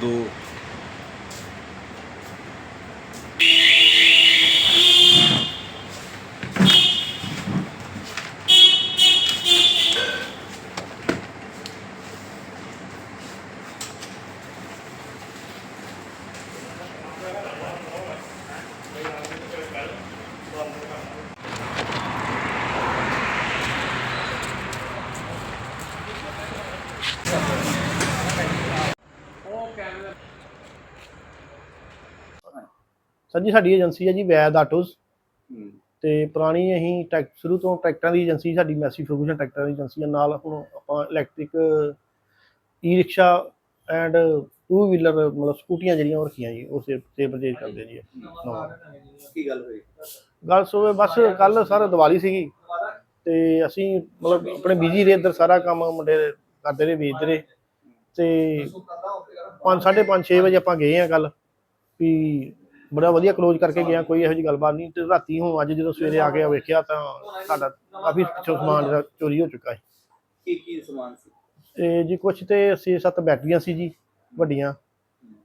do sir ਜੀ ਸਾਡੀ agency ਹੈ ਜੀ ਵੈਦ ਆਟੋਸ। ਤੇ ਪੁਰਾਣੀ ਅਸੀਂ ਟਰੈਕ ਸ਼ੁਰੂ ਤੋਂ ਟਰੈਕਟਰਾਂ ਦੀ ਏਜੰਸੀ ਸਾਡੀ ਮੈਸੀ ਫਰਗੂਸ਼ਨ ਟਰੈਕਟਰਾਂ ਦੀ ਏਜੰਸੀ ਹੈ। ਨਾਲ ਹੁਣ ਆਪਾਂ electric e rickshaw and two wheeler ਮਤਲਬ ਸਕੂਟੀਆਂ ਜਿਹੜੀਆਂ ਉਹ ਰੱਖੀਆਂ ਜੀ ਉਹ ਸੇ ਸੇ ਪਰਚੇਜ ਕਰਦੇ ਜੀ। ਨਵਾਂ ਕੀ ਗੱਲ ਹੋਈ? ਗੱਲ ਸੋ ਬਸ ਕੱਲ ਸਰ ਦੀਵਾਲੀ ਸੀਗੀ। ਤੇ ਅਸੀਂ ਮਤਲਬ ਆਪਣੇ ਬਿਜ਼ੀ ਰਹੇ ਇੱਧਰ ਸਾਰਾ ਕੰਮ ਮੁੰਡੇ ਕਰਦੇ ਰਹੇ ਵੇਚਦੇ ਰਹੇ। ਤੇ 5 5:30 6 ਵਜੇ ਆਪਾਂ ਗਏ ਆ ਕੱਲ ਵੀ ਬੜਾ ਵਧੀਆ ਕਲੋਜ਼ ਕਰਕੇ ਗਿਆ ਕੋਈ ਇਹੋ ਜਿਹੀ ਗੱਲਬਾਤ ਨਹੀਂ। ਤੇ ਰਾਤੀ ਹੁਣ ਅੱਜ ਜਦੋਂ ਸਵੇਰੇ ਆ ਕੇ ਵੇਖਿਆ ਤਾਂ ਸਾਡਾ ਕਾਫੀ ਪਿੱਛੋਂ ਸਮਾਨ ਜਿਹੜਾ ਚੋਰੀ ਹੋ ਚੁੱਕਾ ਹੈ। ਕੀ ਕੀ ਸਮਾਨ ਸੀ? ਤੇ ਜੀ ਕੁਛ ਤੇ 6-7 ਬੈਟਰੀਆਂ ਸੀ ਜੀ ਵੱਡੀਆਂ।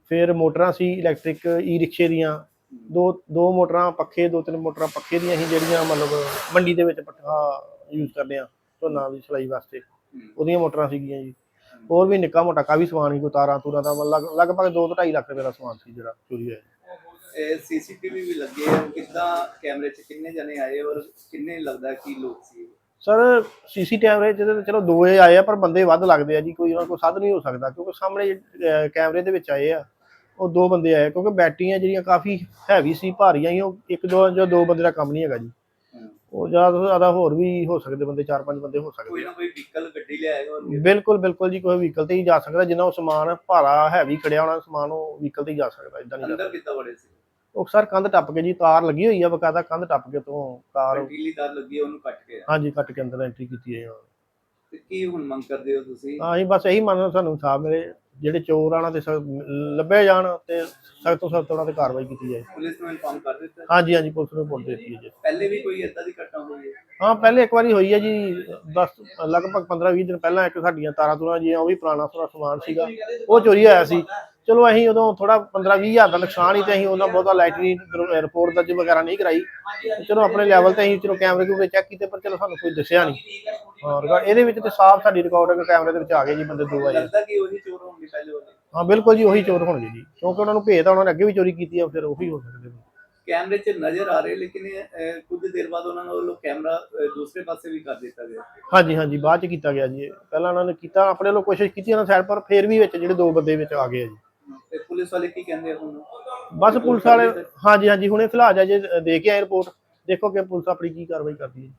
ਫਿਰ ਮੋਟਰਾਂ ਸੀ ਇਲੈਕਟ੍ਰਿਕ ਈ ਰਿਕਸ਼ੇ ਦੀਆਂ। ਦੋ ਦੋ ਮੋਟਰਾਂ ਪੱਖੇ ਦੋ ਤਿੰਨ ਮੋਟਰਾਂ ਪੱਖੇ ਦੀਆਂ ਸੀ ਜਿਹੜੀਆਂ ਮਤਲਬ ਮੰਡੀ ਦੇ ਵਿੱਚ ਪੱਠਾ ਯੂਜ਼ ਕਰਦੇ ਆ ਝੋਨਾ ਦੀ ਸਲਾਈ ਵਾਸਤੇ। ਉਹਦੀਆਂ ਮੋਟਰਾਂ ਸੀਗੀਆਂ ਜੀ। ਹੋਰ ਵੀ ਨਿੱਕਾ ਮੋਟਾ ਕਾਫੀ ਸਮਾਨ ਸੀ ਕੋਈ ਤਾਰਾਂ ਤੂਰਾਂ ਦਾ ਲਗ- ਲਗਭਗ 2 ਤੋਂ 2.5 ਲੱਖ ਰੁਪਏ ਦਾ ਸਮਾਨ ਸੀ ਜਿਹੜਾ ਚੋਰੀ ਹੋਇਆ ਸੀਸੀਟੀਵੀ ਵੀ ਲੱਗੇ ਆ। ਕਿੱਦਾਂ ਕੈਮਰੇ 'ਚ ਕਿੰਨੇ ਜਣੇ ਆਏ ਔਰ ਕਿੰਨੇ ਲੱਗਦਾ ਕੀ ਲੋਕ ਸੀ? ਸਰ ਸੀਸੀ ਕੈਮਰੇ ਜਿਹਦੇ ਤੇ ਚਲੋ ਦੋ ਇਹ ਆਏ ਆ ਪਰ ਬੰਦੇ ਵੱਧ ਲੱਗਦੇ ਆ ਜੀ ਕੋਈ ਉਹਨਾਂ ਕੋਲ ਸਾਧ ਨਹੀਂ ਹੋ ਸਕਦਾ ਕਿਉਂਕਿ ਸਾਹਮਣੇ ਅਹ, ਕੈਮਰੇ ਦੇ ਵਿੱਚ ਆਏ ਆ। ਉਹ ਦੋ ਬੰਦੇ ਆਏ ਕਿਉਂਕਿ ਬੈਟਰੀਆਂ ਜਿਹੜੀਆਂ ਕਾਫੀ ਹੈਵੀ ਸੀ ਭਾਰੀਆਂ ਸੀ ਉਹ ਇੱਕ ਦੋ ਜੋ ਦੋ ਬੰਦੇ ਦਾ ਕੰਮ ਨਹੀਂ ਹੈਗਾ ਜੀ। ਉਹ ਜ਼ਿਆਦਾ ਤੋਂ ਜ਼ਿਆਦਾ ਹੋਰ ਵੀ ਹੋ ਸਕਦੇ ਬੰਦੇ ਚਾਰ ਪੰਜ ਬੰਦੇ ਹੋ ਸਕਦੇ। ਕੋਈ। ਨਾ ਕੋਈ ਵਹੀਕਲ ਗੱਡੀ ਲਿਆਏ ਔਰ ਬਿਲਕੁਲ ਬਿਲਕੁਲ ਜੀ ਕੋਈ ਵਹੀਕਲ ਤੇ ਹੀ ਜਾ ਸਕਦਾ ਜਿੰਨਾ ਉਹ ਸਮਾਨ ਭਾਰਾ ਹੈਵੀ ਖੜਿਆ ਹੋਣਾ ਸਮਾਨ ਉਹ ਵਹੀਕਲ ਤੇ ਹੀ ਜਾ ਸਕਦਾ ਇਦਾਂ ਨਹੀਂ ਜਾ ਅੰਦਰ ਕਿੱਦਾਂ ਵੜੇ ਸੀ? ਉਹ ਸਰ ਕੰਧ ਟੱਪ ਕੇ ਜੀ ਤਾਰ ਲੱਗੀ ਹੋਈ ਆ ਬਕਾਇਦਾ ਕੰਧ ਟੱਪ ਕੇ ਤੋਂ ਕਾਰ ਕੰਟੀਲੀ ਤਾਰ ਲੱਗੀ ਹੈ, ਉਹਨੂੰ ਕੱਟ ਕੇ ਆ। ਹਾਂਜੀ ਕੱਟ ਕੇ ਅੰਦਰ ਐਂਟਰੀ ਕੀਤੀ ਹੈ ਤੇ ਕੀ ਹੁਣ ਮੰਗ ਕਰਦੇ ਹੋ ਤੁਸੀਂ? ਹਾਂ ਅਸੀਂ ਬਸ ਇਹੀ ਮੰਨਦੇ ਸਾਨੂੰ ਇਨਸਾਫ ਮਿਲੇ। ਜਿਹੜੇ ਚੋਰ ਆਣਾ ਤੇ ਸਖ਼ਤ ਲੱਭੇ ਜਾਣ ਤੇ ਸਖਤ ਤੋਂ ਸਖਤ ਉਹਨਾਂ ਤੇ ਕਾਰਵਾਈ ਕੀਤੀ ਜਾਏ। ਪੁਲਿਸ ਨੂੰ ਇਨਫਾਰਮ ਕਰ ਦਿੱਤਾ? ਹਾਂਜੀ ਹਾਂਜੀ ਪੁਲਿਸ ਨੂੰ ਰਿਪੋਰਟ ਦੇ ਦਿੱਤੀ ਹੈ ਜੀ। ਪਹਿਲੇ ਵੀ ਕੋਈ ਏਦਾਂ ਦੀ ਘਟਨਾ ਹੋਈ ਹੈ? ਹਾਂ ਪਹਿਲੇ ਇੱਕ ਵਾਰੀ ਹੋਈ ਹੈ ਜੀ 10 ਲਗਭਗ 15 20 ਦਿਨ ਪਹਿਲਾਂ ਇੱਕ ਸਾਡੀਆਂ ਤਾਰਾਂ ਤੁਰਾਂ ਜੀਆਂ ਉਹ ਵੀ ਪੁਰਾਣਾ ਸਾਰਾ ਸਮਾਨ ਸੀਗਾ। ਉਹ ਚੋਰੀ ਹੋਇਆ ਸੀ। ਚਲੋ ਅਸੀਂ ਉਦੋਂ ਥੋੜਾ 15 20 ਹਜ਼ਾਰ ਦਾ ਨੁਕਸਾਨ ਹੀ ਤੇ ਅਸੀਂ ਉਹਨਾਂ ਬਹੁਤਾ ਲਾਈਟਰੀ ਰਿਪੋਰਟ ਦਰਜ ਵਗੈਰਾ ਨਹੀਂ ਕਰਾਈ। ਚਲੋ ਆਪਣੇ ਲੈਵਲ ਤੇ ਅਸੀਂ ਚਲੋ ਕੈਮਰੇ ਕੂਮਰੇ ਚੈੱਕ ਕੀਤੇ ਪਰ ਚਲੋ ਸਾਨੂੰ ਕੋਈ ਦਿਸਿਆ ਨਹੀਂ। ਰਿਕਾਰਡ ਇਹਦੇ ਵਿੱਚ ਤੇ ਸਾਫ਼ ਸਾਡੀ ਰਿਕਾਰਡਿੰਗ ਕੈਮਰੇ ਦੇ ਵਿੱਚ ਆ ਗਏ ਜੀ ਬੰਦੇ ਦੋ ਆਏ। ਲੱਗਦਾ ਕਿ ਉਹੀ ਚੋਰ ਹੋਣਗੇ ਪਹਿਲੇ ਵਾਲੇ। ਹਾਂ ਬਿਲਕੁਲ ਜੀ ਉਹੀ ਚੋਰ ਹੋਣਗੇ ਜੀ। ਕਿਉਂਕਿ ਉਹਨਾਂ ਨੂੰ ਆ ਉਹਨਾਂ ਨੇ ਅੱਗੇ ਵੀ ਚੋਰੀ ਕੀਤੀ ਆ ਫਿਰ ਉਹੀ ਹੋ ਸਕਦੇ ਨੇ। ਕੈਮਰੇ 'ਚ ਨਜ਼ਰ ਆ ਰਹੇ ਲੇਕਿਨ ਕੁਝ ਦੇਰ ਬਾਅਦ ਉਹਨਾਂ ਨੇ ਉਹ ਲੋਕ ਕੈਮਰਾ ਦੂਸਰੇ ਪਾਸੇ ਵੀ ਕਰ ਦਿੱਤਾ ਗਿਆ। ਹਾਂਜੀ ਹਾਂਜੀ ਬਾਅਦ ਚ ਕੀਤਾ ਗਿਆ ਜੀ। ਪਹਿਲਾਂ ਉਹਨਾਂ ਨੇ ਕੀਤਾ ਆਪਣੇ ਵੱਲੋਂ ਕੋਸ਼ਿਸ਼ ਕੀਤੀ ਉਹਨਾਂ ਸਾਈਡ ਪਰ ਫਿਰ ਵੀ ਵਿੱਚ ਜਿਹੜੇ ਦੋ ਬੰਦੇ ਵਿੱਚ ਆ ਗਏ ਜੀ। ਪੁਲਿਸ ਵਾਲੇ ਕੀ ਕਹਿੰਦੇ ਆ ਹੁਣ ਬਸ ਪੁਲਿਸ ਵਾਲੇ ਹਾਂਜੀ ਹਾਂਜੀ ਹੁਣੇ ਫਿਲਹਾਲ ਜੇ ਦੇ ਕੇ ਆਏ ਰਿਪੋਰਟ ਦੇਖੋ ਕਿ ਪੁਲਿਸ ਆਪਣੀ ਕੀ ਕਾਰਵਾਈ ਕਰਦੀ ਹੈ।